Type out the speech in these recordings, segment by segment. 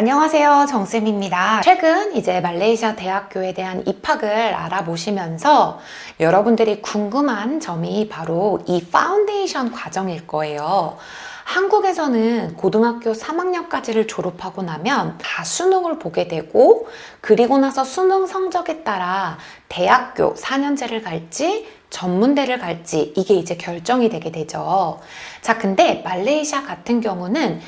안녕하세요. 정쌤입니다. 최근 이제 말레이시아 대학교에 대한 입학을 알아보시면서 여러분들이 궁금한 점이 바로 이 파운데이션 과정일 거예요. 한국에서는 고등학교 3학년까지를 졸업하고 나면 다 수능을 보게 되고 그리고 나서 수능 성적에 따라 대학교 4년제를 갈지 전문대를 갈지 이게 이제 결정이 되게 되죠. 자, 근데 말레이시아 같은 경우는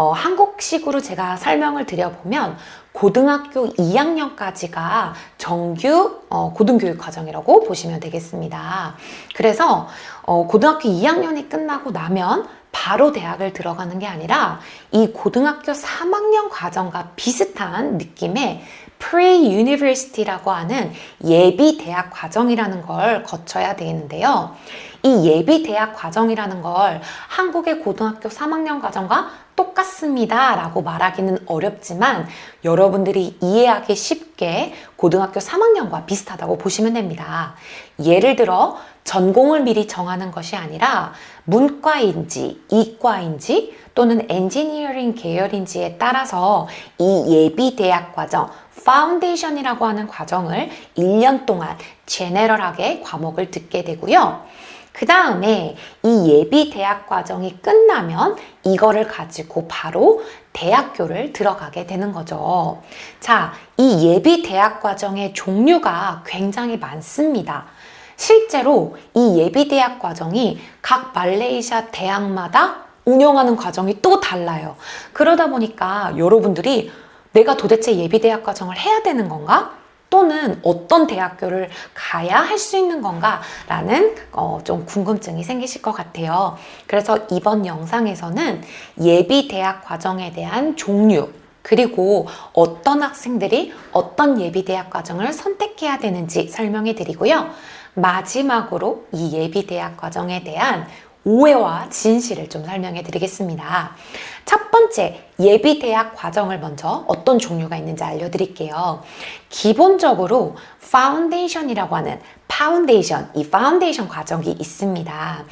어, 한국식으로 제가 설명을 드려보면 고등학교 2학년까지가 정규 어, 고등교육 과정이라고 보시면 되겠습니다. 그래서 어, 고등학교 2학년이 끝나고 나면 바로 대학을 들어가는 게 아니라 이 고등학교 3학년 과정과 비슷한 느낌의 pre-university라고 하는 예비 대학 과정이라는 걸 거쳐야 되겠는데요. 이 예비 대학 과정이라는 걸 한국의 고등학교 3학년 과정과 똑같습니다 라고 말하기는 어렵지만 여러분들이 이해하기 쉽게 고등학교 3학년과 비슷하다고 보시면 됩니다. 예를 들어 전공을 미리 정하는 것이 아니라 문과인지 이과인지 또는 엔지니어링 계열인지에 따라서 이 예비 대학 과정 파운데이션이라고 하는 과정을 1년 동안 제네럴하게 과목을 듣게 되고요. 그 다음에 이 예비 대학 과정이 끝나면 이거를 가지고 바로 대학교를 들어가게 되는 거죠. 자, 이 예비 대학 과정의 종류가 굉장히 많습니다. 실제로 이 예비 대학 과정이 각 말레이시아 대학마다 운영하는 과정이 또 달라요. 그러다 보니까 여러분들이 내가 도대체 예비 대학 과정을 해야 되는 건가? 또는 어떤 대학교를 가야 할 수 있는 건가? 라는 어, 좀 궁금증이 생기실 것 같아요. 그래서 이번 영상에서는 예비 대학 과정에 대한 종류, 그리고 어떤 학생들이 어떤 예비 대학 과정을 선택해야 되는지 설명해 드리고요. 마지막으로 이 예비 대학 과정에 대한 오해와 진실을 좀 설명해 드리겠습니다. 첫 번째, 예비 대학 과정을 먼저 어떤 종류가 있는지 알려드릴게요. 기본적으로 파운데이션이라고 하는 파운데이션, 이 파운데이션 과정이 있습니다.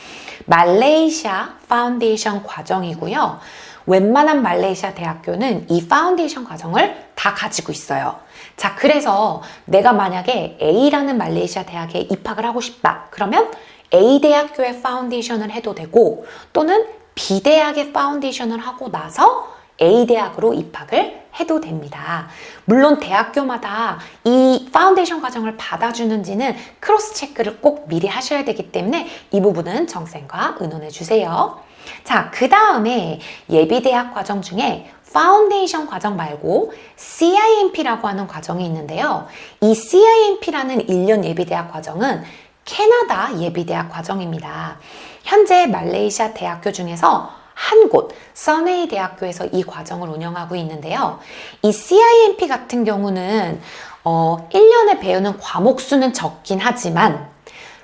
말레이시아 파운데이션 과정이고요. 웬만한 말레이시아 대학교는 이 파운데이션 과정을 다 가지고 있어요. 자, 그래서 내가 만약에 A라는 말레이시아 대학에 입학을 하고 싶다. 그러면 A 대학교의 파운데이션을 해도 되고 또는 B 대학의 파운데이션을 하고 나서 A 대학으로 입학을 해도 됩니다. 물론 대학교마다 이 파운데이션 과정을 받아주는지는 크로스 체크를 꼭 미리 하셔야 되기 때문에 이 부분은 정쌤과 의논해 주세요. 자, 그 다음에 예비대학 과정 중에 파운데이션 과정 말고 CIMP라고 하는 과정이 있는데요. 이 CIMP라는 1년 예비대학 과정은 캐나다 예비대학 과정입니다. 현재 말레이시아 대학교 중에서 한 곳, 써네이 대학교에서 이 과정을 운영하고 있는데요. 이 CIMP 같은 경우는 어, 1년에 배우는 과목 수는 적긴 하지만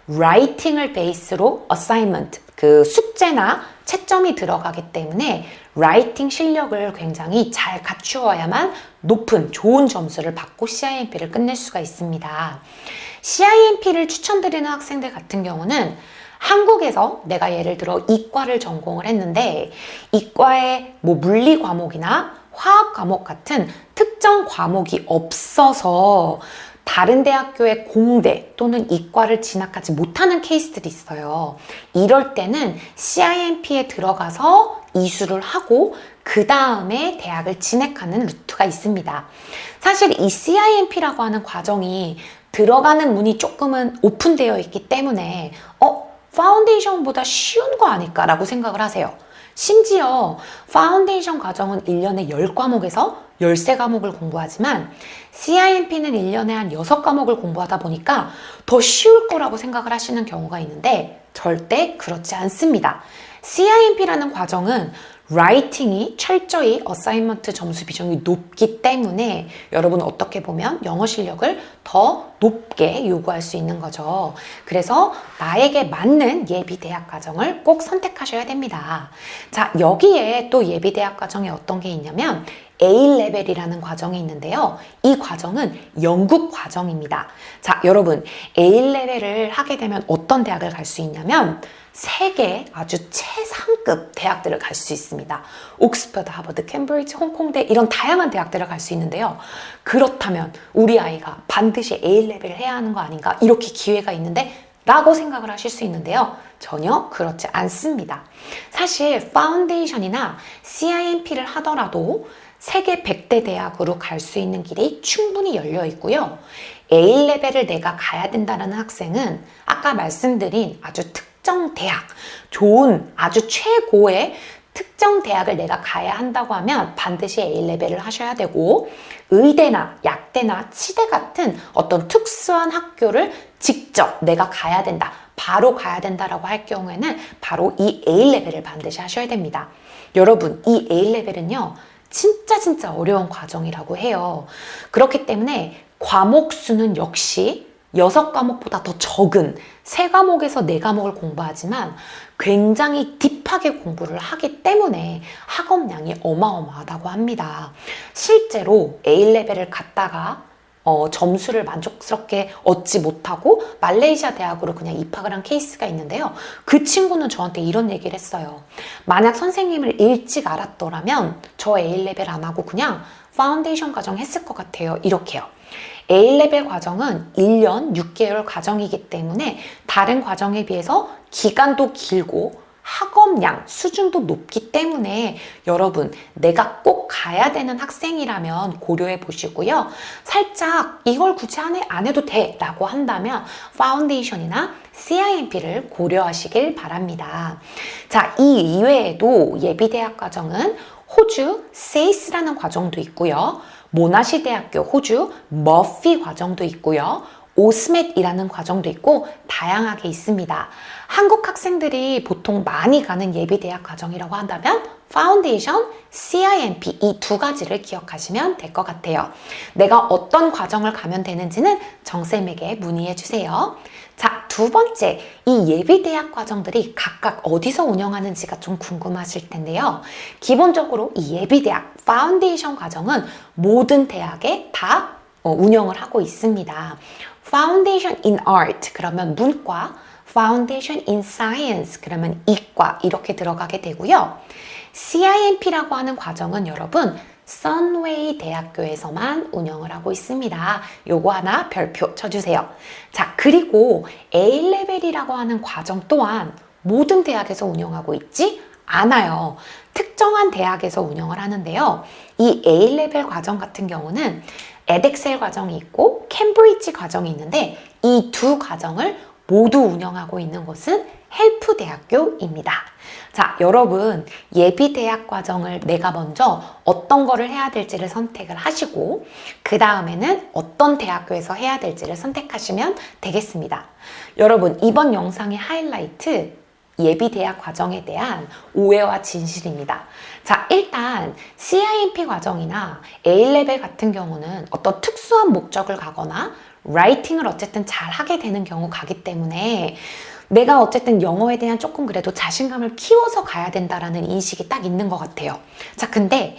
라이팅을 베이스로 어사이먼트, 그 숙제나 채점이 들어가기 때문에 라이팅 실력을 굉장히 잘 갖추어야만 높은 좋은 점수를 받고 CIMP를 끝낼 수가 있습니다. CIMP를 추천드리는 학생들 같은 경우는 한국에서 내가 예를 들어 이과를 전공을 했는데 이과의 뭐 물리 과목이나 화학 과목 같은 특정 과목이 없어서 다른 대학교의 공대 또는 이과를 진학하지 못하는 케이스들이 있어요. 이럴 때는 CIMP에 들어가서 이수를 하고 그 다음에 대학을 진학하는 루트가 있습니다. 사실 이 CIMP라고 하는 과정이 들어가는 문이 조금은 오픈되어 있기 때문에 어? 파운데이션보다 쉬운 거 아닐까라고 생각을 하세요. 심지어 파운데이션 과정은 1년에 10과목에서 13과목을 공부하지만 CIMP는 1년에 한 6과목을 공부하다 보니까 더 쉬울 거라고 생각을 하시는 경우가 있는데 절대 그렇지 않습니다. CIMP라는 과정은 라이팅이 철저히 어사이먼트 점수 비중이 높기 때문에 여러분 어떻게 보면 영어 실력을 더 높게 요구할 수 있는 거죠. 그래서 나에게 맞는 예비 대학 과정을 꼭 선택하셔야 됩니다. 자, 여기에 또 예비 대학 과정에 어떤 게 있냐면 A-레벨이라는 과정이 있는데요. 이 과정은 영국 과정입니다. 자, 여러분, A-레벨을 하게 되면 어떤 대학을 갈 수 있냐면 세계 아주 최상급 대학들을 갈 수 있습니다. 옥스퍼드, 하버드, 캠브리지, 홍콩대 이런 다양한 대학들을 갈 수 있는데요. 그렇다면 우리 아이가 반드시 A레벨을 해야 하는 거 아닌가? 이렇게 기회가 있는데 라고 생각을 하실 수 있는데요. 전혀 그렇지 않습니다. 사실 파운데이션이나 CIMP를 하더라도 세계 100대 대학으로 갈 수 있는 길이 충분히 열려 있고요. A레벨을 내가 가야 된다는 학생은 아까 말씀드린 아주 특정 대학, 좋은 아주 최고의 특정 대학을 내가 가야 한다고 하면 반드시 A레벨을 하셔야 되고 의대나 약대나 치대 같은 어떤 특수한 학교를 직접 내가 가야 된다. 바로 가야 된다라고 할 경우에는 바로 이 A레벨을 반드시 하셔야 됩니다. 여러분, 이 A레벨은요. 진짜 진짜 어려운 과정이라고 해요. 그렇기 때문에 과목 수는 역시 여섯 과목보다 더 적은 세 과목에서 네 과목을 공부하지만 굉장히 딥하게 공부를 하기 때문에 학업량이 어마어마하다고 합니다. 실제로 A레벨을 갔다가 어, 점수를 만족스럽게 얻지 못하고 말레이시아 대학으로 그냥 입학을 한 케이스가 있는데요. 그 친구는 저한테 이런 얘기를 했어요. 만약 선생님을 일찍 알았더라면 저 A레벨 안 하고 그냥 파운데이션 과정 했을 것 같아요. 이렇게요. A레벨 과정은 1년 6개월 과정이기 때문에 다른 과정에 비해서 기간도 길고 학업량, 수준도 높기 때문에 여러분, 내가 꼭 가야 되는 학생이라면 고려해 보시고요. 살짝 이걸 굳이 안, 해, 안 해도 돼 라고 한다면 파운데이션이나 CIMP를 고려하시길 바랍니다. 자, 이 이외에도 예비대학 과정은 호주 세이스라는 과정도 있고요. 모나시 대학교 호주 머피 과정도 있고요. 오스멧이라는 과정도 있고 다양하게 있습니다. 한국 학생들이 보통 많이 가는 예비대학 과정이라고 한다면 파운데이션, CIMP 이 두 가지를 기억하시면 될 것 같아요. 내가 어떤 과정을 가면 되는지는 정쌤에게 문의해 주세요. 자, 두 번째, 이 예비대학 과정들이 각각 어디서 운영하는지가 좀 궁금하실 텐데요. 기본적으로 이 예비대학, 파운데이션 과정은 모든 대학에 다 어, 운영을 하고 있습니다. Foundation in Art 그러면 문과, Foundation in Science 그러면 이과 이렇게 들어가게 되고요. CIMP라고 하는 과정은 여러분 선웨이 대학교에서만 운영을 하고 있습니다. 요거 하나 별표 쳐주세요. 자, 그리고 A레벨이라고 하는 과정 또한 모든 대학에서 운영하고 있지 않아요. 특정한 대학에서 운영을 하는데요. 이 A레벨 과정 같은 경우는 에덱셀 과정이 있고 캠브리지 과정이 있는데 이 두 과정을 모두 운영하고 있는 곳은 헬프 대학교입니다. 자, 여러분, 예비 대학 과정을 내가 먼저 어떤 거를 해야 될지를 선택을 하시고, 그 다음에는 어떤 대학교에서 해야 될지를 선택하시면 되겠습니다. 여러분, 이번 영상의 하이라이트, 예비 대학 과정에 대한 오해와 진실입니다. 자, 일단 CIMP 과정이나 A레벨 같은 경우는 어떤 특수한 목적을 가거나 라이팅을 어쨌든 잘 하게 되는 경우 가기 때문에 내가 어쨌든 영어에 대한 조금 그래도 자신감을 키워서 가야 된다라는 인식이 딱 있는 것 같아요. 자, 근데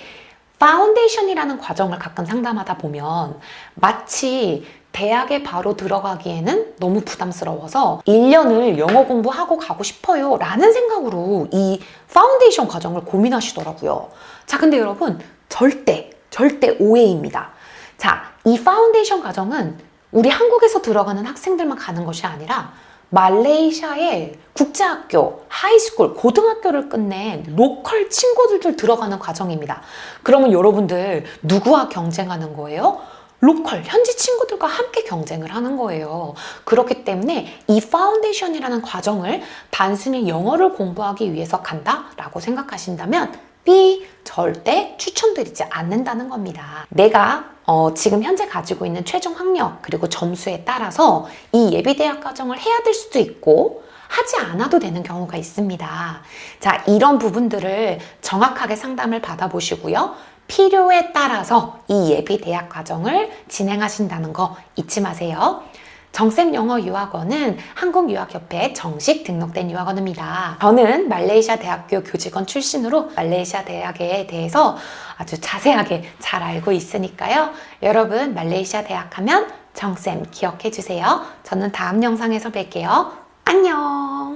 파운데이션이라는 과정을 가끔 상담하다 보면 마치 대학에 바로 들어가기에는 너무 부담스러워서 1년을 영어 공부하고 가고 싶어요 라는 생각으로 이 파운데이션 과정을 고민하시더라고요. 자, 근데 여러분, 절대, 절대 오해입니다. 자, 이 파운데이션 과정은 우리 한국에서 들어가는 학생들만 가는 것이 아니라 말레이시아의 국제학교, 하이스쿨, 고등학교를 끝낸 로컬 친구들도 들어가는 과정입니다. 그러면 여러분들 누구와 경쟁하는 거예요? 로컬, 현지 친구들과 함께 경쟁을 하는 거예요. 그렇기 때문에 이 파운데이션이라는 과정을 단순히 영어를 공부하기 위해서 간다라고 생각하신다면 B 절대 추천드리지 않는다는 겁니다. 내가 어, 지금 현재 가지고 있는 최종 학력 그리고 점수에 따라서 이 예비대학 과정을 해야 될 수도 있고 하지 않아도 되는 경우가 있습니다. 자, 이런 부분들을 정확하게 상담을 받아보시고요. 필요에 따라서 이 예비 대학 과정을 진행하신다는 거 잊지 마세요. 정쌤 영어 유학원은 한국유학협회에 정식 등록된 유학원입니다. 저는 말레이시아 대학교 교직원 출신으로 말레이시아 대학에 대해서 아주 자세하게 잘 알고 있으니까요. 여러분 말레이시아 대학 하면 정쌤 기억해 주세요. 저는 다음 영상에서 뵐게요. 안녕!